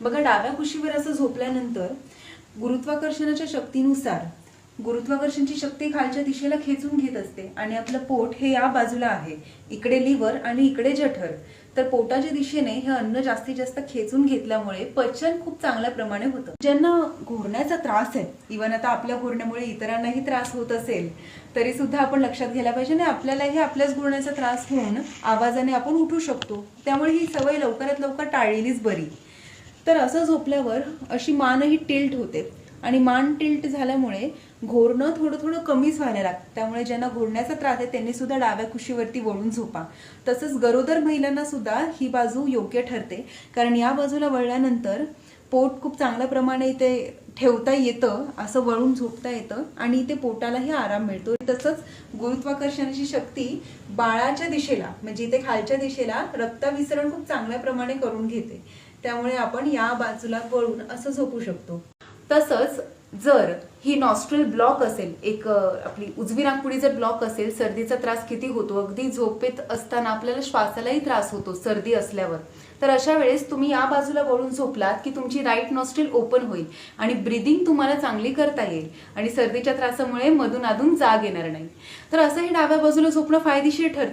बघा डाव्या कुशीवर असं झोपल्यानंतर गुरुत्वाकर्षणाच्या शक्तीनुसार गुरुत्वाकर्षणची शक्ती खालच्या दिशेला खेचून घेत असते आणि आपलं पोट हे या बाजूला आहे इकडे लिव्हर आणि इकडे जठर. तर पोटाच्या दिशेने हे अन्न जास्तीत जास्त खेचून घेतल्यामुळे पचन खूप चांगल्या प्रमाणे होतं. ज्यांना घोरण्याचा त्रास आहे इवन आता आपल्या घोरण्यामुळे इतरांनाही त्रास होत असेल तरी सुद्धा आपण लक्षात घ्यायला पाहिजे आणि आपल्यालाही आपल्याच घोरण्याचा त्रास होऊन आवाजाने आपण उठू शकतो. त्यामुळे ही सवय लवकरात लवकर टाळलेलीच बरी. तर असं झोपल्यावर अशी मानही टिल्ट होते. आणि मान टिल्ट झाल्यामुळे घोरणं थोडं थोडं कमीच व्हायला लागतं. त्यामुळे ज्यांना घोरण्याचा त्रास आहे त्यांनी सुद्धा डाव्या कुशीवरती वळून झोपा. तसंच गरोदर महिलांना सुद्धा ही बाजू योग्य ठरते. कारण या बाजूला वळल्यानंतर पोट खूप चांगल्या प्रमाणे इथे ठेवता येतं असं वळून झोपता येतं आणि ते पोटालाही आराम मिळतो. तसंच गुरुत्वाकर्षणाची शक्ती बाळाच्या दिशेला म्हणजे इथे खालच्या दिशेला रक्ताभिसरण खूप चांगल्या प्रमाणे करून घेते. त्यामुळे आपण या बाजूला वळून असं झोपू शकतो. तसंच जर ही नॉस्ट्रल ब्लॉक असेल एक आपली उजवी नागपुडी जर ब्लॉक असेल सर्दीचा त्रास किती होतो? अगदी झोपेत असताना आपल्याला श्वासालाही त्रास होतो सर्दी असल्यावर. तर अशा वेळेस तुम्ही या बाजूला वळून झोपलात की तुमची राईट नॉस्ट्रेल ओपन होईल आणि ब्रिदिंग तुम्हाला चांगली करता येईल आणि सर्दीच्या त्रासामुळे मधून अधून जाग येणार नाही. तर असं हे डाव्या बाजूला झोपणं फायदेशीर ठरतं.